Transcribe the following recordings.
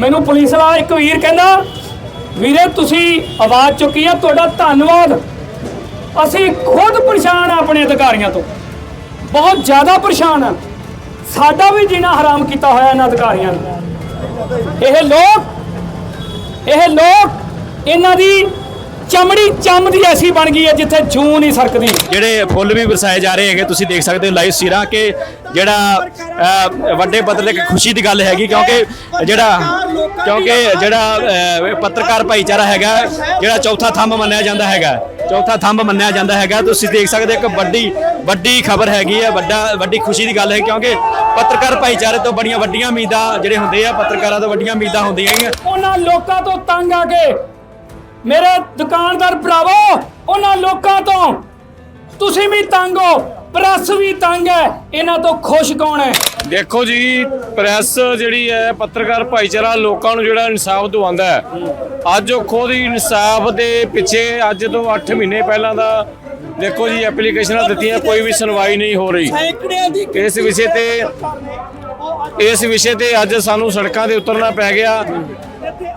ਮੈਨੂੰ ਪੁਲਿਸ ਵਾਲਾ ਇੱਕ ਵੀਰ ਕਹਿੰਦਾ, ਵੀਰੇ, ਤੁਸੀਂ ਆਵਾਜ਼ ਚੁੱਕੀ ਆ, ਤੁਹਾਡਾ ਧੰਨਵਾਦ। ਅਸੀਂ ਖੁਦ ਪਰੇਸ਼ਾਨ ਆ ਆਪਣੇ ਅਧਿਕਾਰੀਆਂ ਤੋਂ। ਬਹੁਤ ਜ਼ਿਆਦਾ ਪਰੇਸ਼ਾਨ ਆ। ਸਾਡਾ ਵੀ ਜੀਣਾ ਹਰਾਮ ਕੀਤਾ ਹੋਇਆ ਇਹਨਾਂ ਅਧਿਕਾਰੀਆਂ ਨੇ। ਇਹ ਲੋਕ ਇਹ ਲੋਕ ਇਹਨਾਂ ਦੀ ਚਮੜੀ ਚੰਮ ਦੀ ਐਸੀ ਬਣ ਗਈ ਹੈ ਜਿੱਥੇ ਜੂੰ ਨਹੀਂ ਸਰਕਦੀ। ਜਿਹੜੇ ਫੁੱਲ ਵੀ ਵਰਸਾਏ ਜਾ ਰਹੇ ਹੈਗੇ ਤੁਸੀਂ ਦੇਖ ਸਕਦੇ ਹੋ ਲਾਈਵ ਸੀਰਾ ਕਿ ਜਿਹੜਾ ਵੱਡੇ ਪੱਧਰ ਤੇ ਖੁਸ਼ੀ ਦੀ ਗੱਲ ਹੈਗੀ ਕਿਉਂਕਿ ਜਿਹੜਾ ਕਿਉਂਕਿ ਜਿਹੜਾ ਪੱਤਰਕਾਰ ਭਾਈਚਾਰਾ ਹੈਗਾ ਜਿਹੜਾ ਚੌਥਾ ਥੰਮ ਮੰਨਿਆ ਜਾਂਦਾ ਹੈਗਾ ਚੌਥਾ ਥੰਮ ਮੰਨਿਆ ਜਾਂਦਾ ਹੈਗਾ ਤੁਸੀਂ ਦੇਖ ਸਕਦੇ ਇੱਕ ਵੱਡੀ ਵੱਡੀ ਖਬਰ ਹੈਗੀ ਹੈ ਵੱਡਾ ਵੱਡੀ ਖੁਸ਼ੀ ਦੀ ਗੱਲ ਹੈ ਕਿਉਂਕਿ ਪੱਤਰਕਾਰ ਭਾਈਚਾਰੇ ਤੋਂ ਬੜੀਆਂ ਵੱਡੀਆਂ ਉਮੀਦਾਂ ਜਿਹੜੇ ਹੁੰਦੇ ਆ ਪੱਤਰਕਾਰਾਂ ਤੋਂ ਵੱਡੀਆਂ ਉਮੀਦਾਂ ਹੁੰਦੀਆਂ ਹੈਗੀਆਂ। ਉਹਨਾਂ ਲੋਕਾਂ ਤੋਂ ਤੰਗ ਆ ਕੇ ਮੇਰੇ ਦੁਕਾਨਦਾਰ ਭਰਾਵੋ ਉਹਨਾਂ ਲੋਕਾਂ ਤੋਂ ਤੁਸੀਂ ਵੀ ਤੰਗ ਹੋ ਪ੍ਰੈਸ ਵੀ ਤੰਗ ਹੈ ਇਹਨਾਂ ਤੋਂ ਖੁਸ਼ ਕੌਣ ਹੈ? ਦੇਖੋ ਜੀ ਪ੍ਰੈਸ ਜਿਹੜੀ ਹੈ ਪੱਤਰਕਾਰ ਭਾਈਚਾਰਾ ਲੋਕਾਂ ਨੂੰ ਜਿਹੜਾ ਇਨਸਾਫ ਦਿਵਾਉਂਦਾ ਹੈ। ਅੱਜ ਉਹ ਖੁਦ ਹੀ ਇਨਸਾਫ ਦੇ ਪਿੱਛੇ ਅੱਜ ਤੋਂ 8 ਮਹੀਨੇ ਪਹਿਲਾਂ ਦਾ ਦੇਖੋ ਜੀ ਐਪਲੀਕੇਸ਼ਨਾਂ ਦਿੱਤੀਆਂ ਕੋਈ ਵੀ ਸੁਣਵਾਈ ਨਹੀਂ ਹੋ ਰਹੀ। ਇਸ ਵਿਸ਼ੇ ਤੇ ਇਸ ਵਿਸ਼ੇ ਤੇ ਅੱਜ ਸਾਨੂੰ ਸੜਕਾਂ ਤੇ ਉਤਰਨਾ ਪੈ ਗਿਆ।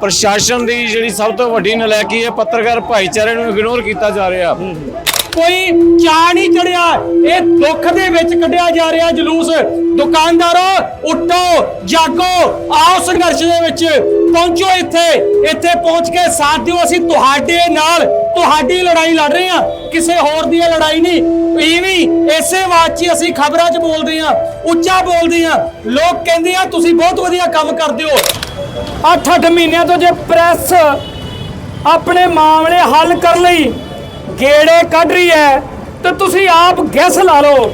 ਪ੍ਰਸ਼ਾਸਨ ਦੀ ਜਿਹੜੀ ਸਭ ਤੋਂ ਵੱਡੀ ਨਲਾਇਕੀ ਹੈ, ਪੱਤਰਕਾਰ ਭਾਈਚਾਰੇ ਨੂੰ ਇਗਨੋਰ ਕੀਤਾ ਜਾ ਰਿਹਾ। ਕੋਈ ਚਾਹ ਨਹੀਂ ਚੜਿਆ, ਇਹ ਦੁੱਖ ਦੇ ਵਿੱਚ ਕੱਢਿਆ ਜਾ ਰਿਹਾ ਜਲੂਸ। ਦੁਕਾਨਦਾਰੋ, ਉੱਠੋ, ਜਾਗੋ, ਆਓ ਸੰਘਰਸ਼ ਦੇ ਵਿੱਚ। ਪਹੁੰਚੋ ਇੱਥੇ ਇੱਥੇ ਪਹੁੰਚ ਕੇ ਸਾਥ ਦਿਓ। ਅਸੀਂ ਤੁਹਾਡੇ ਨਾਲ ਤੁਹਾਡੀ ਲੜਾਈ ਲੜ ਰਹੇ ਹਾਂ। ਕਿਸੇ ਹੋਰ ਦੀ ਲੜਾਈ ਨਹੀਂ। ਇਵੇਂ ਇਸੇ ਆਵਾਜ਼ 'ਚ ਅਸੀਂ ਖਬਰਾਂ 'ਚ ਬੋਲਦੇ ਹਾਂ, ਉੱਚਾ ਬੋਲਦੇ ਹਾਂ। ਲੋਕ ਕਹਿੰਦੇ ਆ, ਤੁਸੀਂ ਬਹੁਤ ਵਧੀਆ ਕੰਮ ਕਰਦੇ ਹੋ। 8-8 ਮਹੀਨਿਆਂ ਤੋਂ ਜੇ ਪ੍ਰੈਸ ਆਪਣੇ ਮਾਮਲੇ ਹੱਲ ਕਰਨ ਲਈ ਗੇੜੇ ਕੱਢ ਰਹੀ ਹੈ, ਤੇ ਤੁਸੀਂ ਆਪ ਗੈਸ ਲਾ ਲਓ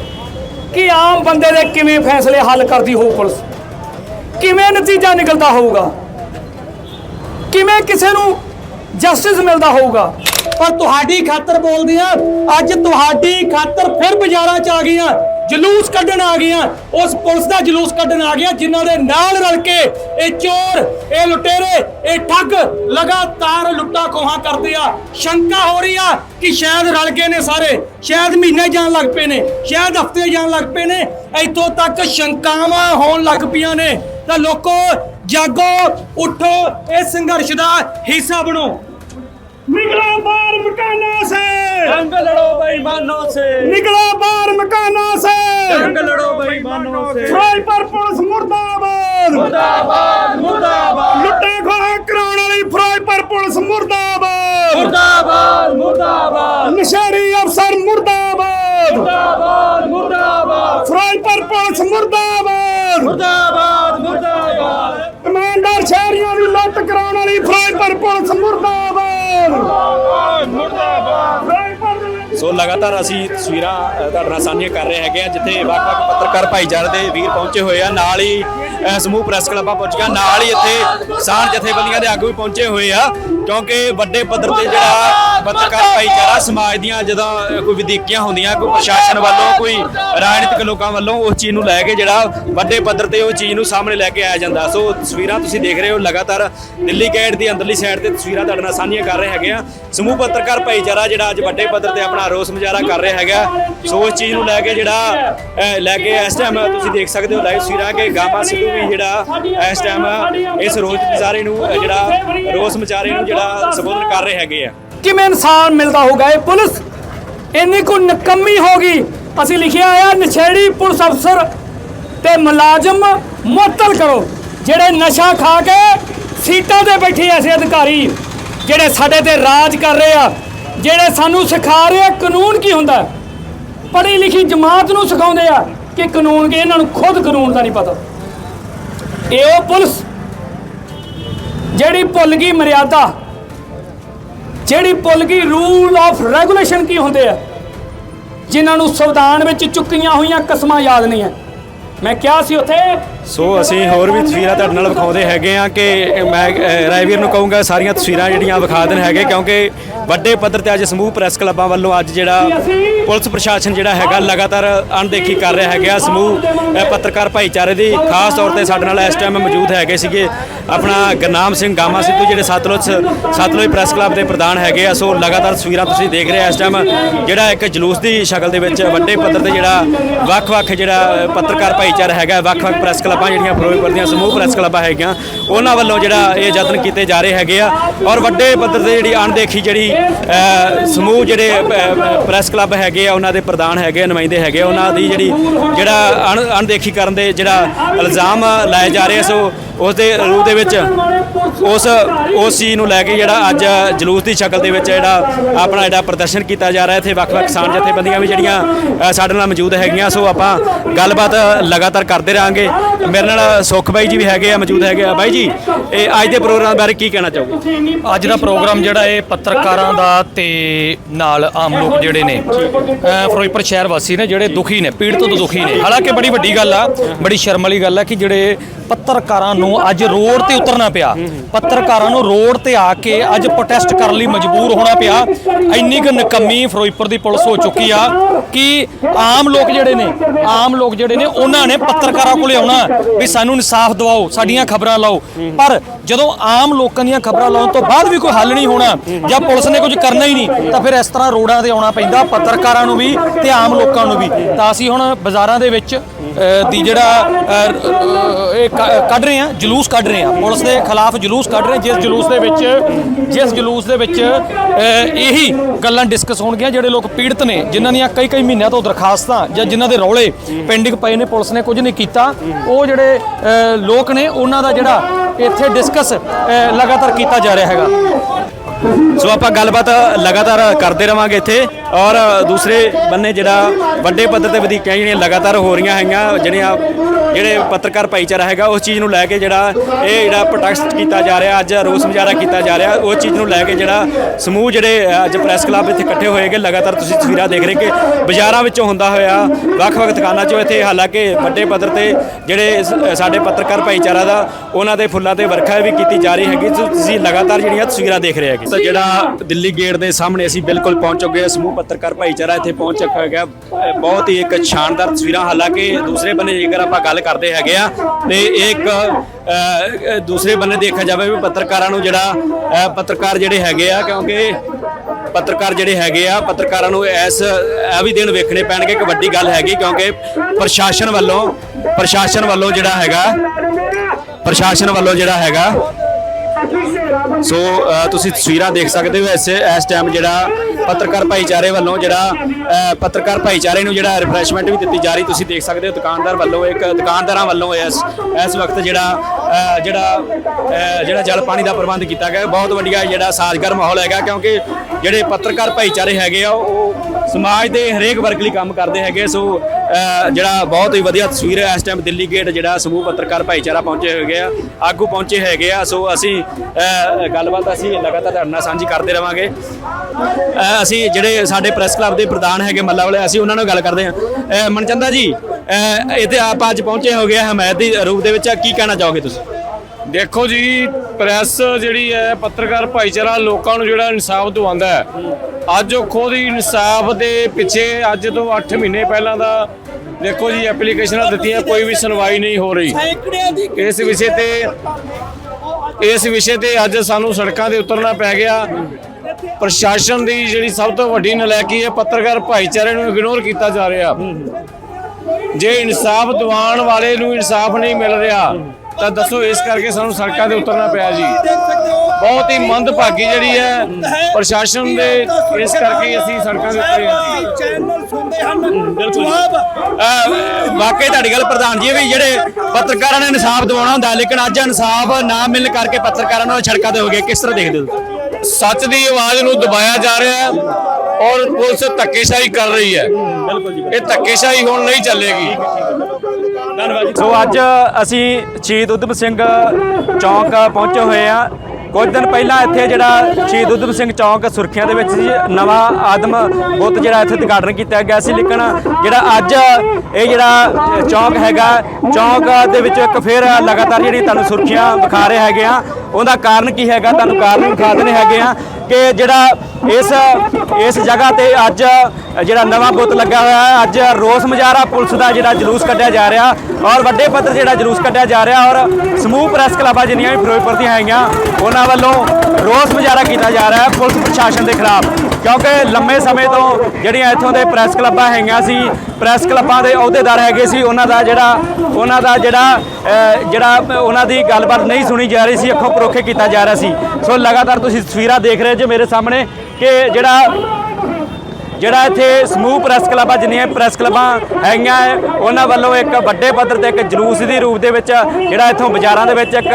ਕਿ ਆਮ ਬੰਦੇ ਦੇ ਕਿਵੇਂ ਫੈਸਲੇ ਹੱਲ ਕਰਦੀ ਹੋਊ ਪੁਲਿਸ। ਕਿਵੇਂ ਨਤੀਜਾ ਨਿਕਲਦਾ ਹੋਊਗਾ? ਕਿਵੇਂ ਕਿਸੇ ਨੂੰ ਜਸਟਿਸ ਮਿਲਦਾ ਹੋਊਗਾ? ਪਰ ਤੁਹਾਡੀ ਖਾਤਰ ਬੋਲਦੇ ਆ, ਅੱਜ ਤੁਹਾਡੀ ਖਾਤਰ ਫਿਰ ਬਾਜ਼ਾਰਾਂ 'ਚ ਆ ਗਈਆਂ। ਜਲੂਸ ਕੱਢਣ ਆ ਗਈਆਂ। ਉਸ ਪੁਲਿਸ ਦਾ ਜਲੂਸ ਕੱਢਣ ਆ ਗਿਆ ਜਿਨ੍ਹਾਂ ਦੇ ਨਾਲ ਰਲ ਕੇ ਇਹ ਚੋਰ, ਇਹ ਲੁਟੇਰੇ, ਇਹ ਠੱਗ ਲਗਾਤਾਰ ਲੁੱਟਾ ਖੋਹਾਂ ਕਰਦੇ ਆ। ਸ਼ੰਕਾ ਹੋ ਰਹੀ ਆ ਕਿ ਸ਼ਾਇਦ ਰਲ ਗਏ ਨੇ ਸਾਰੇ। ਸ਼ਾਇਦ ਮਹੀਨੇ ਜਾਣ ਲੱਗ ਪਏ ਨੇ, ਸ਼ਾਇਦ ਹਫ਼ਤੇ ਜਾਣ ਲੱਗ ਪਏ ਨੇ। ਇੱਥੋਂ ਤੱਕ ਸ਼ੰਕਾਵਾਂ ਹੋਣ ਲੱਗ ਪਈਆਂ ਨੇ। ਤਾਂ ਲੋਕੋ, ਜਾਗੋ, ਉਠੋ ਇਸ ਸੰਘਰਸ਼ ਦਾ ਹਿੱਸਾ ਬਣੋ। निकला बार मकानों से जंग लड़ो बेईमानों से निकला बार मकानों से जंग लड़ो बेईमानों से सराय पर पुलिस मुर्दाबाद मुर्दाबाद मुर्दाबाद लुट्टे खोहे कराने वाली फराय पर पुलिस मुर्दाबाद मुर्दाबाद मुर्दाबाद नशेड़ी अफसर मुर्दाबाद मुर्दाबाद मुर्दाबाद फराय पर पुलिस मुर्दाबाद मुर्दाबाद मुर्दाबाद कमांडर शहरियों की लुट कराने वाली फराय पर पुलिस मुर्दाबाद ਸੋ ਲਗਾਤਾਰ ਅਸੀਂ ਤਸਵੀਰਾਂ ਤੁਹਾਡੇ ਨਾਲ ਸਾਂਝੀਆਂ ਕਰ ਰਹੇ ਹੈਗੇ ਆ ਜਿੱਥੇ ਵੱਖ-ਵੱਖ ਪੱਤਰਕਾਰ ਭਾਈਚਾਰੇ ਦੇ ਵੀਰ ਪਹੁੰਚੇ ਹੋਏ ਆ। ਨਾਲ ਹੀ ਸਮੂਹ ਪ੍ਰੈਸ ਕਲੱਬਾਂ ਪਹੁੰਚ ਗਿਆ। ਨਾਲ ਹੀ ਇੱਥੇ ਕਿਸਾਨ ਜਥੇਬੰਦੀਆਂ ਦੇ ਆਗੂ ਵੀ ਪਹੁੰਚੇ ਹੋਏ ਆ, ਕਿਉਂਕਿ ਵੱਡੇ ਪੱਧਰ ਤੇ ਜਿਹੜਾ ਪੱਤਰਕਾਰ ਭਾਈਚਾਰਾ ਸਮਾਜ ਦੀਆਂ ਜਦੋਂ ਕੋਈ ਵਿਧੀਕੀਆਂ ਹੁੰਦੀਆਂ, ਕੋਈ ਪ੍ਰਸ਼ਾਸਨ ਵੱਲੋਂ, ਕੋਈ ਰਾਜਨੀਤਿਕ ਲੋਕਾਂ ਵੱਲੋਂ ਉਸ ਚੀਜ਼ ਨੂੰ ਲੈ ਕੇ ਜਿਹੜਾ ਵੱਡੇ ਪੱਧਰ ਤੇ ਉਹ ਚੀਜ਼ ਨੂੰ ਸਾਹਮਣੇ ਲੈ ਕੇ ਆਇਆ ਜਾਂਦਾ। ਸੋ ਤਸਵੀਰਾਂ ਤੁਸੀਂ ਦੇਖ ਰਹੇ ਹੋ ਲਗਾਤਾਰ ਦਿੱਲੀ ਗੇਟ ਦੀ ਅੰਦਰਲੀ ਸਾਈਡ ਤੇ ਤਸਵੀਰਾਂ ਤੁਹਾਡੇ ਨਾਲ ਸਾਂਝੀਆਂ ਕਰ ਰਹੇ ਹੈਗੇ ਆ। ਸਮੂਹ ਪੱਤਰਕਾਰ ਭਾਈਚਾਰਾ ਜਿਹੜਾ ਅੱਜ ਵੱਡੇ ਪੱਧਰ ਤੇ ਆਪਣਾ ਰੋਸ ਮੁਜ਼ਾਹਰਾ ਕਰ ਰਿਹਾ ਹੈਗਾ। ਸੋ ਇਸ ਚੀਜ਼ ਨੂੰ ਲੈ ਕੇ ਜਿਹੜਾ ਅਹ, ਲੈ ਕੇ ਇਸ ਟਾਈਮ ਤੁਸੀਂ ਦੇਖ ਸਕਦੇ ਹੋ ਲਾਈਵ ਤਸਵੀਰਾਂ ਕਿ ਗਾਮਾ ਸਿੱਧੂ ਵੀ ਜਿਹੜਾ ਇਸ ਟਾਈਮ ਇਸ ਰੋਸ ਮੁਜ਼ਾਹਰੇ ਨੂੰ ਜਿਹੜਾ ਰੋਸ ਮੁਜ਼ਾਹਰੇ ਨੂੰ ਜਿਹੜਾ ਸੰਬੋਧਨ ਕਰ ਰਹੇ ਹੈਗੇ ਆ। ਕਿਵੇਂ ਇਨਸਾਨ ਮਿਲਦਾ ਹੋਊਗਾ ਇਹ ਪੁਲਿਸ? ਇੰਨੀ ਕੋ ਨਕੰਮੀ ਹੋ ਗਈ। ਅਸੀਂ ਲਿਖਿਆ ਆ ਨਸ਼ੇੜੀ ਪੁਲਿਸ ਅਫਸਰ ਤੇ ਮੁਲਾਜ਼ਮ ਮੁਅੱਤਲ ਕਰੋ। ਜਿਹੜੇ ਨਸ਼ਾ ਖਾ ਕੇ ਸੀਟਾਂ ਤੇ ਬੈਠੇ ਐਸੇ ਅਧਿਕਾਰੀ ਜਿਹੜੇ ਸਾਡੇ ਤੇ ਰਾਜ ਕਰ ਰਹੇ ਆ ਜਿਹੜੇ ਸਾਨੂੰ ਸਿਖਾ ਰਹੇ ਆ, ਕਾਨੂੰਨ ਕੀ ਹੁੰਦਾ? ਪੜ੍ਹੀ ਲਿਖੀ ਜਮਾਤ ਨੂੰ ਸਿਖਾਉਂਦੇ ਆ ਕਿ ਕਾਨੂੰਨ ਕੀ, ਇਹਨਾਂ ਨੂੰ ਖੁਦ ਕਾਨੂੰਨ ਦਾ ਨਹੀਂ ਪਤਾ। ਇਹ ਉਹ ਪੁਲਿਸ, ਜਿਹੜੀ ਭੁੱਲ ਗਈ ਮਰਿਆਦਾ, ਜਿਹੜੀ ਭੁੱਲ ਗਈ ਰੂਲ ਆਫ ਰੈਗੂਲੇਸ਼ਨ ਕੀ ਹੁੰਦੇ ਆ, ਜਿਨ੍ਹਾਂ ਨੂੰ ਸੰਵਿਧਾਨ ਵਿੱਚ ਚੁੱਕੀਆਂ ਹੋਈਆਂ ਕਸਮਾਂ ਯਾਦ ਨਹੀਂ ਹੈ ਮੈਂ ਕਿਹਾ ਸੀ ਉੱਥੇ ਸੋ ਅਸੀਂ ਹੋਰ ਵੀ ਤਸਵੀਰਾਂ ਤੁਹਾਡੇ ਨਾਲ ਵਿਖਾਉਂਦੇ ਹੈਗੇ ਆ ਕਿ ਮੈਂ ਅਹ, ਰਾਏਵੀਰ ਨੂੰ ਕਹੂੰਗਾ ਸਾਰੀਆਂ ਤਸਵੀਰਾਂ ਜਿਹੜੀਆਂ ਵਿਖਾ ਦੇਣ ਹੈਗੇ ਕਿਉਂਕਿ ਵੱਡੇ ਪੱਧਰ ਤੇ ਅੱਜ ਸਮੂਹ ਪ੍ਰੈਸ ਕਲੱਬਾਂ ਵੱਲੋਂ ਅੱਜ ਜਿਹੜਾ ਪੁਲਿਸ ਪ੍ਰਸ਼ਾਸਨ ਜਿਹੜਾ ਹੈਗਾ ਲਗਾਤਾਰ ਅਣਦੇਖੀ ਕਰ ਰਿਹਾ ਹੈਗਾ ਸਮੂਹ ਪੱਤਰਕਾਰ ਭਾਈਚਾਰੇ ਦੀ ਖਾਸ ਤੌਰ ਤੇ ਸਾਡੇ ਨਾਲ ਇਸ ਟਾਈਮ ਮੌਜੂਦ ਹੈਗੇ ਸੀਗੇ। ਆਪਣਾ ਗਰਨਾਮ ਸਿੰਘ ਗਾਮਾ ਸਿੱਧੂ ਜਿਹੜੇ ਸਤਲੁਜ ਸਤਲੁਜ ਪ੍ਰੈਸ ਕਲੱਬ ਦੇ ਪ੍ਰਧਾਨ ਹੈਗੇ ਆ। ਸੋ ਲਗਾਤਾਰ ਤਸਵੀਰਾਂ ਤੁਸੀਂ ਦੇਖ ਰਹੇ ਇਸ ਟਾਈਮ ਜਿਹੜਾ ਇੱਕ ਜਲੂਸ ਦੀ ਸ਼ਕਲ ਦੇ ਵਿੱਚ ਵੱਡੇ ਪੱਧਰ ਤੇ ਜਿਹੜਾ ਵੱਖ-ਵੱਖ ਜਿਹੜਾ ਪੱਤਰਕਾਰ ਭਾਈਚਾਰਾ ਹੈਗਾ ਵੱਖ-ਵੱਖ ਪ੍ਰੈਸ ਕਲੱਬ ਕਲੱਬਾਂ ਜਿਹੜੀਆਂ ਫਿਰੋਜ਼ਪੁਰ ਦੀਆਂ ਸਮੂਹ ਪ੍ਰੈਸ ਕਲੱਬਾਂ ਹੈਗੀਆਂ ਉਹਨਾਂ ਵੱਲੋਂ ਜਿਹੜਾ ਇਹ ਯਤਨ ਕੀਤੇ ਜਾ ਰਹੇ ਹੈਗੇ ਆ। ਔਰ ਵੱਡੇ ਪੱਧਰ ਤੇ ਜਿਹੜੀ ਅਣਦੇਖੀ ਜਿਹੜੀ ਸਮੂਹ ਜਿਹੜੇ ਅ, ਪ੍ਰੈਸ ਕਲੱਬ ਹੈਗੇ ਆ ਉਹਨਾਂ ਦੇ ਪ੍ਰਧਾਨ ਹੈਗੇ ਆ, ਨੁਮਾਇੰਦੇ ਹੈਗੇ ਆ, ਉਹਨਾਂ ਦੀ ਜਿਹੜੀ ਜਿਹੜਾ ਅਣ- ਅਣਦੇਖੀ ਕਰਨ ਦੇ ਜਿਹੜਾ ਇਲਜ਼ਾਮ ਲਾਏ ਜਾ ਰਹੇ ਆ, ਸੋ ਉਸ ਦੇ ਰੂਪ ਦੇ ਵਿੱਚ ਉਸ ਉਸ ਚੀਜ਼ ਨੂੰ ਲੈ ਕੇ ਜਿਹੜਾ ਅੱਜ ਜਲੂਸ ਦੀ ਸ਼ਕਲ ਦੇ ਵਿੱਚ ਜਿਹੜਾ ਆਪਣਾ ਜਿਹੜਾ ਪ੍ਰਦਰਸ਼ਨ ਕੀਤਾ ਜਾ ਰਿਹਾ ਇੱਥੇ ਵੱਖ-ਵੱਖ ਕਿਸਾਨ ਜਥੇਬੰਦੀਆਂ ਵੀ ਜਿਹੜੀਆਂ ਸਾਡੇ ਨਾਲ ਮੌਜੂਦ ਹੈਗੀਆਂ। ਸੋ ਆਪਾਂ ਗੱਲਬਾਤ ਲਗਾਤਾਰ ਕਰਦੇ ਰਹਾਂਗੇ। ਮੇਰੇ ਨਾਲ ਸੁਖ ਬਾਈ ਜੀ ਵੀ ਹੈਗੇ ਆ ਮੌਜੂਦ ਹੈਗੇ ਆ। ਬਾਈ ਜੀ ਇਹ ਅੱਜ ਦੇ ਪ੍ਰੋਗਰਾਮ ਬਾਰੇ ਕੀ ਕਹਿਣਾ ਚਾਹੋਗੇ? ਅੱਜ ਦਾ ਪ੍ਰੋਗਰਾਮ ਜਿਹੜਾ ਇਹ ਪੱਤਰਕਾਰਾਂ ਦਾ ਤੇ ਨਾਲ ਆਮ ਲੋਕ ਜਿਹੜੇ ਨੇ ਫਿਰੋਜ਼ਪੁਰ ਸ਼ਹਿਰ ਵਾਸੀ ਨੇ ਜਿਹੜੇ ਦੁਖੀ ਨੇ ਪੀੜਤ ਤੋਂ ਦੁਖੀ ਨੇ। ਹਾਲਾਂਕਿ ਬੜੀ ਵੱਡੀ ਗੱਲ ਆ ਬੜੀ ਸ਼ਰਮ ਵਾਲੀ ਗੱਲ ਆ ਕਿ ਜਿਹੜੇ ਪੱਤਰਕਾਰਾਂ ਨੂੰ ਅੱਜ ਰੋਡ ਤੇ ਉਤਰਨਾ ਪਿਆ। ਪੱਤਰਕਾਰਾਂ ਨੂੰ ਰੋਡ ਤੇ ਆ ਕੇ ਅੱਜ ਪ੍ਰੋਟੈਸਟ ਕਰਨ ਲਈ ਮਜਬੂਰ ਹੋਣਾ ਪਿਆ। ਇੰਨੀ ਕੁ ਨਕਮੀ ਫਿਰੋਜ਼ਪੁਰ ਦੀ ਪੁਲਿਸ ਹੋ ਚੁੱਕੀ ਆ ਕਿ ਆਮ ਲੋਕ ਜਿਹੜੇ ਨੇ, ਆਮ ਲੋਕ ਜਿਹੜੇ ਨੇ, ਉਹਨਾਂ ਨੇ ਪੱਤਰਕਾਰਾਂ ਕੋਲੇ ਆਉਣਾ ਵੀ ਸਾਨੂੰ ਇਨਸਾਫ ਦਿਵਾਓ, ਸਾਡੀਆਂ ਖਬਰਾਂ ਲਾਓ। ਪਰ ਜਦੋਂ ਆਮ ਲੋਕਾਂ ਦੀਆਂ ਖਬਰਾਂ ਲਾਉਣ ਤੋਂ ਬਾਅਦ ਵੀ ਕੋਈ ਹੱਲ ਨਹੀਂ ਹੋਣਾ ਜਾਂ ਪੁਲਿਸ ਨੇ ਕੁਝ ਕਰਨਾ ਹੀ ਨਹੀਂ ਤਾਂ ਫਿਰ ਇਸ ਤਰ੍ਹਾਂ ਰੋਡਾਂ ਤੇ ਆਉਣਾ ਪੈਂਦਾ ਪੱਤਰਕਾਰਾਂ ਨੂੰ ਵੀ ਤੇ ਆਮ ਲੋਕਾਂ ਨੂੰ ਵੀ। ਤਾਂ ਅਸੀਂ ਹੁਣ ਬਾਜ਼ਾਰਾਂ ਦੇ ਵਿੱਚ ਦੀ ਜਿਹੜਾ ਇਹ ਕੱਢ ਰਹੇ ਆ ਜਲੂਸ ਕੱਢ ਰਹੇ ਆ ਪੁਲਿਸ ਦੇ ਖਿਲਾਫ ਜਲੂਸ ਕੱਢ ਰਹੇ ਹਾਂ, ਜਿਸ ਜਲੂਸ ਦੇ ਵਿੱਚ ਜਿਸ ਜਲੂਸ ਦੇ ਵਿੱਚ ਇਹੀ ਗੱਲਾਂ ਡਿਸਕਸ ਹੋਣਗੀਆਂ ਜਿਹੜੇ ਲੋਕ ਪੀੜਤ ਨੇ ਜਿਨ੍ਹਾਂ ਦੀਆਂ ਕਈ ਕਈ ਮਹੀਨਿਆਂ ਤੋਂ ਦਰਖਾਸਤਾਂ ਜਾਂ ਜਿਨ੍ਹਾਂ ਦੇ ਰੌਲੇ ਪੈਂਡਿੰਗ ਪਏ ਨੇ ਪੁਲਿਸ ਨੇ ਕੁਝ ਨਹੀਂ ਕੀਤਾ। ਉਹ ਜਿਹੜੇ ਲੋਕ ਨੇ ਉਹਨਾਂ ਦਾ ਜਿਹੜਾ ਇੱਥੇ ਡਿਸਕਸ ਲਗਾਤਾਰ ਕੀਤਾ ਜਾ ਰਿਹਾ ਹੈਗਾ। ਸੋ ਆਪਾਂ ਗੱਲਬਾਤ ਲਗਾਤਾਰ ਕਰਦੇ ਰਵਾਂਗੇ ਇੱਥੇ। ਔਰ ਦੂਸਰੇ ਬੰਨੇ ਜਿਹੜਾ ਵੱਡੇ ਪੱਧਰ ਤੇ ਵਧੀਕਾਂ ਜਿਹੜੀਆਂ ਲਗਾਤਾਰ ਹੋ ਰਹੀਆਂ ਹੈਗੀਆਂ, ਜਿਹੜੀਆਂ, ਜਿਹੜੇ ਪੱਤਰਕਾਰ ਭਾਈਚਾਰਾ ਹੈਗਾ, ਉਸ ਚੀਜ਼ ਨੂੰ ਲੈ ਕੇ ਜਿਹੜਾ ਇਹ ਜਿਹੜਾ ਪ੍ਰੋਟੈਸਟ ਕੀਤਾ ਜਾ ਰਿਹਾ, ਅੱਜ ਰੋਸ ਮੁਜ਼ਾਹਰਾ ਕੀਤਾ ਜਾ ਰਿਹਾ, ਉਸ ਚੀਜ਼ ਨੂੰ ਲੈ ਕੇ ਜਿਹੜਾ ਸਮੂਹ ਜਿਹੜੇ ਅੱਜ ਪ੍ਰੈਸ ਕਲੱਬ ਇੱਥੇ ਇਕੱਠੇ ਹੋਏਗੇ ਲਗਾਤਾਰ ਤੁਸੀਂ ਤਸਵੀਰਾਂ ਦੇਖ ਰਹੇ ਕਿ ਬਾਜ਼ਾਰਾਂ ਵਿੱਚੋਂ ਹੁੰਦਾ ਹੋਇਆ, ਵੱਖ-ਵੱਖ ਦੁਕਾਨਾਂ 'ਚੋਂ ਇੱਥੇ, ਹਾਲਾਂਕਿ ਵੱਡੇ ਪੱਧਰ ਤੇ ਜਿਹੜੇ ਸਾਡੇ ਪੱਤਰਕਾਰ ਭਾਈਚਾਰਾ ਦਾ, ਉਹਨਾਂ ਦੇ ਫੁੱਲਾਂ ਤੇ ਵਰਖਾ ਵੀ ਕੀਤੀ ਜਾ ਰਹੀ ਹੈਗੀ ਤੁਸੀਂ ਲਗਾਤਾਰ ਜਿਹੜੀਆਂ ਤਸਵੀਰਾਂ ਦੇਖ ਰਹੇ ਹੈਗੇ। ਜਿਹੜਾ ਦਿੱਲੀ ਗੇਟ ਦੇ ਸਾਹਮਣੇ ਅਸੀਂ ਬਿਲਕੁਲ ਪਹੁੰਚ ਚੁੱਕੇ ਹਾਂ, ਸਮੂਹ ਪੱਤਰਕਾਰ ਭਾਈਚਾਰਾ ਇੱਥੇ ਪਹੁੰਚ ਚੁੱਕਾ ਹੈਗਾ ਬਹੁਤ ਹੀ ਇੱਕ ਸ਼ਾਨਦਾਰ ਤਸਵੀਰਾਂ, ਹਾਲਾਂਕਿ ਦੂਸਰੇ ਬੰਨੇ ਜੇਕਰ ਆਪਾਂ ਗੱਲ ਕਰਦੇ ਹੈਗੇ ਆ, ਤੇ ਇਹ ਇੱਕ ਦੂਸਰੇ ਬੰਨੇ ਦੇਖਿਆ ਜਾਵੇ ਵੀ ਪੱਤਰਕਾਰਾਂ ਨੂੰ ਜਿਹੜਾ ਪੱਤਰਕਾਰ ਜਿਹੜੇ ਹੈਗੇ ਆ, ਕਿਉਂਕਿ ਪੱਤਰਕਾਰ ਜਿਹੜੇ ਹੈਗੇ ਆ, ਪੱਤਰਕਾਰਾਂ ਨੂੰ ਇਸ, ਇਹ ਵੀ ਦਿਨ ਵੇਖਣੇ ਪੈਣਗੇ, ਇੱਕ ਵੱਡੀ ਗੱਲ ਹੈਗੀ, ਕਿਉਂਕਿ ਪ੍ਰਸ਼ਾਸਨ ਵੱਲੋਂ ਪ੍ਰਸ਼ਾਸਨ ਵੱਲੋਂ ਜਿਹੜਾ ਹੈਗਾ, ਪ੍ਰਸ਼ਾਸਨ ਵੱਲੋਂ ਜਿਹੜਾ ਹੈਗਾ ਸੋ ਤੁਸੀਂ ਤਸਵੀਰਾਂ ਦੇਖ ਸਕਦੇ ਹੋ ਇਸ ਇਸ ਟਾਈਮ ਜਿਹੜਾ ਪੱਤਰਕਾਰ ਭਾਈਚਾਰੇ ਵੱਲੋਂ ਜਿਹੜਾ ਪੱਤਰਕਾਰ ਭਾਈਚਾਰੇ ਨੂੰ ਜਿਹੜਾ ਰਿਫਰੈਸ਼ਮੈਂਟ ਵੀ ਦਿੱਤੀ ਜਾ ਰਹੀ, ਤੁਸੀਂ ਦੇਖ ਸਕਦੇ ਹੋ ਦੁਕਾਨਦਾਰ ਵੱਲੋਂ ਇੱਕ, ਦੁਕਾਨਦਾਰਾਂ ਵੱਲੋਂ ਇਸ ਇਸ ਵਕਤ ਜਿਹੜਾ ਜਿਹੜਾ ਜਿਹੜਾ ਜਲ ਪਾਣੀ ਦਾ ਪ੍ਰਬੰਧ ਕੀਤਾ ਗਿਆ। ਬਹੁਤ ਵਧੀਆ ਜਿਹੜਾ ਸਾਜ਼ਗਰ ਮਾਹੌਲ ਹੈਗਾ, ਕਿਉਂਕਿ ਜਿਹੜੇ ਪੱਤਰਕਾਰ ਭਾਈਚਾਰੇ ਹੈਗੇ ਆ, ਉਹ ਸਮਾਜ ਦੇ ਹਰੇਕ ਵਰਗ ਲਈ ਕੰਮ ਕਰਦੇ ਹੈਗੇ, ਸੋ ਜਿਹੜਾ ਬਹੁਤ ਹੀ ਵਧੀਆ ਤਸਵੀਰ ਹੈ ਇਸ ਟਾਈਮ ਦਿੱਲੀ ਗੇਟ ਜਿਹੜਾ ਸਮੂਹ ਪੱਤਰਕਾਰ ਭਾਈਚਾਰਾ ਪਹੁੰਚੇ ਹੋਏ ਆ ਆਗੂ ਪਹੁੰਚੇ ਹੈਗੇ ਆ ਸੋ ਅਸੀਂ ਗੱਲਬਾਤ ਅਸੀਂ ਲਗਾਤਾਰ ਤੁਹਾਡੇ ਨਾਲ ਸਾਂਝੀ ਕਰਦੇ ਰਵਾਂਗੇ। ਅਸੀਂ ਜਿਹੜੇ ਸਾਡੇ ਪ੍ਰੈਸ ਕਲੱਬ ਦੇ ਪ੍ਰਧਾਨ ਹੈਗੇ ਮੱਲਾ ਵਾਲੇ ਅਸੀਂ ਉਹਨਾਂ ਨਾਲ ਗੱਲ ਕਰਦੇ ਹਾਂ। ਮਨਚੰਦਾ ਜੀ ਅ, ਇੱਥੇ ਆਪ ਅੱਜ ਪਹੁੰਚੇ ਹੋਗੇ ਹਮਾਇਤ ਦੀ ਰੂਪ ਦੇ ਵਿੱਚ ਕੀ ਕਹਿਣਾ ਚਾਹੋਗੇ ਤੁਸੀਂ? ਦੇਖੋ ਜੀ ਪ੍ਰੈਸ ਜਿਹੜੀ ਹੈ ਪੱਤਰਕਾਰ ਭਾਈਚਾਰਾ ਲੋਕਾਂ ਨੂੰ ਜਿਹੜਾ ਇਨਸਾਫ ਦਿਵਾਉਂਦਾ ਹੈ। ਅੱਜ ਉਹ ਖੁਦ ਹੀ ਇਨਸਾਫ ਦੇ ਪਿੱਛੇ ਅੱਜ ਤੋਂ 8 ਮਹੀਨੇ ਪਹਿਲਾਂ ਦਾ ਦੇਖੋ ਜੀ ਐਪਲੀਕੇਸ਼ਨਾਂ ਦਿੱਤੀਆਂ ਕੋਈ ਵੀ ਸੁਣਵਾਈ ਨਹੀਂ ਹੋ ਰਹੀ। ਇਸ ਵਿਸ਼ੇ ਤੇ ਇਸ ਵਿਸ਼ੇ ਤੇ ਅੱਜ ਸਾਨੂੰ ਸੜਕਾਂ ਤੇ ਉਤਰਨਾ ਪੈ ਗਿਆ। ਪ੍ਰਸ਼ਾਸਨ ਦੀ ਜਿਹੜੀ ਸਭ ਤੋਂ ਵੱਡੀ ਨਲਾਇਕੀ ਹੈ ਪੱਤਰਕਾਰ ਭਾਈਚਾਰੇ ਨੂੰ ਇਗਨੋਰ ਕੀਤਾ ਜਾ ਰਿਹਾ। ਜੇ ਇਨਸਾਫ ਦਿਵਾਉਣ ਵਾਲੇ ਨੂੰ ਇਨਸਾਫ ਨਹੀਂ ਮਿਲ ਰਿਹਾ ਤਾਂ ਦੱਸੋ ਇਸ ਕਰਕੇ ਸਾਨੂੰ ਸੜਕਾਂ ਤੇ ਉਤਰਨਾ ਪਿਆ ਜੀ। ਬਹੁਤ ਹੀ ਮੰਦਭਾਗੀ ਜਿਹੜੀ ਹੈ ਪ੍ਰਸ਼ਾਸਨ ਦੇ ਇਸ ਕਰਕੇ ਅਸੀਂ ਸੜਕਾਂ ਤੇ ਉਤਰੇ ਹਾਂ ਜੀ ਚੈਨਲ ਸੁਣਦੇ ਹਨ। ਜਵਾਬ ਵਾਕਈ ਤੁਹਾਡੀ ਗੱਲ ਪ੍ਰਧਾਨ ਜੀ ਵੀ ਜਿਹੜੇ ਪੱਤਰਕਾਰਾਂ ਨੇ ਇਨਸਾਫ ਦਿਵਾਉਣਾ ਹੁੰਦਾ ਲੇਕਿਨ ਅੱਜ ਇਨਸਾਫ ਨਾ ਮਿਲਣ ਕਰਕੇ ਪੱਤਰਕਾਰਾਂ ਨੂੰ ਸੜਕਾਂ ਤੇ ਹੋ ਗਏ ਕਿਸ ਤਰ੍ਹਾਂ ਦੇਖਦੇ ਹੋ ਸੱਚ ਦੀ ਆਵਾਜ਼ ਨੂੰ ਦਬਾਇਆ ਜਾ ਰਿਹਾ ਹੈ ਔਰ ਪੁਲਿਸ ਧੱਕੇਸ਼ਾਹੀ ਕਰ ਰਹੀ ਹੈ। ਇਹ ਧੱਕੇਸ਼ਾਹੀ ਹੁਣ ਨਹੀਂ ਚੱਲੇਗੀ। ਸੋ ਅੱਜ ਅਸੀਂ ਸ਼ਹੀਦ ਉਧਮ ਸਿੰਘ ਚੌਂਕ ਪਹੁੰਚੇ ਹੋਏ ਆ ਕੁਝ ਦਿਨ ਪਹਿਲਾਂ ਇੱਥੇ ਜਿਹੜਾ ਸ਼ਹੀਦ ਉਧਮ ਸਿੰਘ ਚੌਂਕ ਸੁਰਖੀਆਂ ਦੇ ਵਿੱਚ ਸੀ, ਨਵਾਂ ਆਦਮ ਬੁੱਤ ਜਿਹੜਾ ਇੱਥੇ ਉਦਘਾਟਨ ਕੀਤਾ ਗਿਆ ਸੀ। ਲੇਕਿਨ ਜਿਹੜਾ ਅੱਜ ਇਹ ਜਿਹੜਾ ਚੌਂਕ ਹੈਗਾ, ਚੌਂਕ ਦੇ ਵਿੱਚ ਇੱਕ ਫਿਰ ਲਗਾਤਾਰ ਜਿਹੜੀ ਤੁਹਾਨੂੰ ਸੁਰਖੀਆਂ ਵਿਖਾ ਰਹੇ ਹੈਗੇ ਆ ਉਹਦਾ ਕਾਰਨ ਕੀ ਹੈਗਾ? ਤੁਹਾਨੂੰ ਕਾਰਨ ਵਿਖਾ ਦੇਣੇ ਹੈਗੇ ਆ ਕਿ ਜਿਹੜਾ ਇਸ ਇਸ ਜਗ੍ਹਾ ਤੇ ਅੱਜ ਜਿਹੜਾ ਨਵਾਂ ਬੁੱਤ ਲੱਗਾ ਹੋਇਆ ਹੈ, ਅੱਜ ਰੋਸ ਮੁਜ਼ਾਹਰਾ ਪੁਲਿਸ ਦਾ ਜਿਹੜਾ ਜਲੂਸ ਕੱਢਿਆ ਜਾ ਰਿਹਾ ਔਰ ਵੱਡੇ ਪੱਧਰ ਜਿਹੜਾ ਜਲੂਸ ਕੱਢਿਆ ਜਾ ਰਿਹਾ ਔਰ ਸਮੂਹ ਪ੍ਰੈਸ ਕਲੱਬਾਂ ਜਿੰਨੀਆਂ ਵੀ ਫਿਰੋਜ਼ਪੁਰ ਦੀਆਂ ਹੈਗੀਆਂ, ਉਹਨਾਂ ਵੱਲੋਂ ਰੋਸ ਮੁਜ਼ਾਹਰਾ ਕੀਤਾ ਜਾ ਰਿਹਾ ਹੈ ਪੁਲਿਸ ਪ੍ਰਸ਼ਾਸਨ ਦੇ ਖਿਲਾਫ। ਕਿਉਂਕਿ ਲੰਮੇ ਸਮੇਂ ਤੋਂ ਜਿਹੜੀਆਂ ਇੱਥੋਂ ਦੇ ਪ੍ਰੈਸ ਕਲੱਬਾਂ ਹੈਗੀਆਂ ਸੀ ਪ੍ਰੈਸ ਕਲੱਬਾਂ ਦੇ ਅਹੁਦੇਦਾਰ ਹੈਗੇ ਸੀ, ਉਹਨਾਂ ਦਾ ਜਿਹੜਾ, ਉਹਨਾਂ ਦਾ ਜਿਹੜਾ ਜਿਹੜਾ ਉਹਨਾਂ ਦੀ ਗੱਲਬਾਤ ਨਹੀਂ ਸੁਣੀ ਜਾ ਰਹੀ ਸੀ, ਅੱਖੋਂ ਪਰੋਖੇ ਕੀਤਾ ਜਾ ਰਿਹਾ ਸੀ। ਸੋ ਲਗਾਤਾਰ ਤੁਸੀਂ ਤਸਵੀਰਾਂ ਦੇਖ ਰਹੇ ਜੇ ਮੇਰੇ ਸਾਹਮਣੇ ਕਿ ਜਿਹੜਾ ਜਿਹੜਾ ਇੱਥੇ ਸਮੂਹ ਪ੍ਰੈਸ ਕਲੱਬਾਂ ਜਿੰਨੀਆਂ ਪ੍ਰੈਸ ਕਲੱਬਾਂ ਹੈਗੀਆਂ ਹੈ, ਉਹਨਾਂ ਵੱਲੋਂ ਇੱਕ ਵੱਡੇ ਪੱਧਰ ਤੇ ਇੱਕ ਜਲੂਸ ਦੀ ਰੂਪ ਦੇ ਵਿੱਚ ਜਿਹੜਾ ਇੱਥੋਂ ਬਾਜ਼ਾਰਾਂ ਦੇ ਵਿੱਚ ਇੱਕ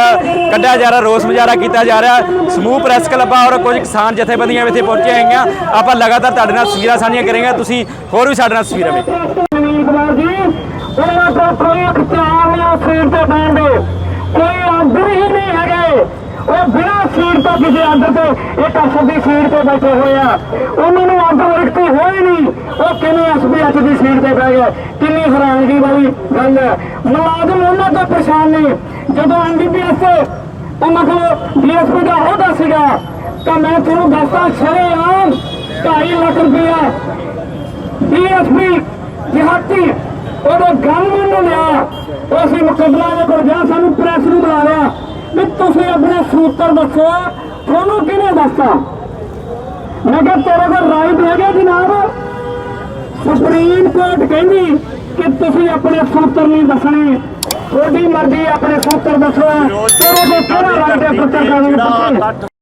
ਕੱਢਿਆ ਜਾ ਰਿਹਾ ਰੋਸ ਮੁਜ਼ਾਹਰਾ ਕੀਤਾ ਜਾ ਰਿਹਾ। ਸਮੂਹ ਪ੍ਰੈਸ ਕਲੱਬਾਂ ਔਰ ਕੁਝ ਕਿਸਾਨ ਜਥੇਬੰਦੀਆਂ ਵੀ ਇੱਥੇ ਪਹੁੰਚੀਆਂ ਹੈਗੀਆਂ। ਆਪਾਂ ਲਗਾਤਾਰ ਤੁਹਾਡੇ ਨਾਲ ਤਸਵੀਰਾਂ ਸਾਂਝੀਆਂ ਕਰਾਂਗੇ। ਤੁਸੀਂ ਹੋਰ ਵੀ ਸਾਡੇ ਨਾਲ ਤਸਵੀਰਾਂ ਵਿੱਚ ਉਹਨਾਂ ਕੋਲ ਕੋਈ ਅਖਤਿਆਰ ਨਹੀਂ ਉਹ ਤੇ ਬੈਠ ਕੋਈ ਆਰਡਰ ਹੀ ਨਹੀਂ ਹੈਗੇ। ਉਹ ਬਿਨਾਂ ਸੀਟ ਤੋਂ ਕਿਸੇ ਆਰਡਰ ਤੇ ਇੱਕ ਅਫਸਰ ਦੀ ਸੀਟ ਤੇ ਬੈਠੇ ਹੋਏ ਆ। ਉਹਨਾਂ ਨੂੰ ਆਰਡਰ ਲਿਖਤੀ ਹੋਏ ਨਹੀਂ। ਉਹ ਕਿਵੇਂ ਐਸਬੀਐਚ ਦੀ ਸੀਟ ਤੇ ਬਹਿ ਗਏ? ਕਿੰਨੀ ਹੈਰਾਨਗੀ ਵਾਲੀ ਗੱਲ ਹੈ ਮੁਲਾਜ਼ਮ ਉਹਨਾਂ ਤੋਂ ਪਰੇਸ਼ਾਨ ਨੇ। ਜਦੋਂ ਐਮਬੀਬੀਐਸ ਉਹ ਮਤਲਬ ਡੀਐਸਪੀ ਦਾ ਅਹੁਦਾ ਸੀਗਾ, ਤਾਂ ਮੈਂ ਤੁਹਾਨੂੰ ਦੱਸਦਾ, ਸ਼ਰੇਆਮ 2.5 ਲੱਖ ਰੁਪਇਆ ਡੀਐਸਪੀ ਦਿਹਾਤੀ ਉਹਦੇ ਗੱਲ ਨੂੰ ਲਿਆ। ਉਹ ਅਸੀਂ ਮੁਕੱਦਮਾ ਦੇ ਕੋਲ ਗਿਆ, ਸਾਨੂੰ ਪ੍ਰੈਸ ਨੂੰ ਬੁਲਾ ਲਿਆ। ਵੀ ਤੁਸੀਂ ਆਪਣੇ ਸੂਤਰ ਦੱਸੋ ਤੁਹਾਨੂੰ ਕਿਹਨੇ ਦੱਸਤਾ ਮੈਂ ਕਿਹਾ ਤੇਰੇ ਕੋਲ ਰਾਈਟ ਹੈਗਾ ਜਨਾਬ। ਸੁਪਰੀਮ ਕੋਰਟ ਕਹਿੰਦੀ ਕਿ ਤੁਸੀਂ ਆਪਣੇ ਸੂਤਰ ਨਹੀਂ ਦੱਸਣੇ। ਤੁਹਾਡੀ ਮਰਜ਼ੀ ਆਪਣੇ ਸੂਤਰ ਦੱਸੋ। ਤੇਰੇ ਕੋਲ ਕਿਹੜਾ ਰਾਈਟ ਹੈ ਨੂੰ ਪੁੱਛੇ?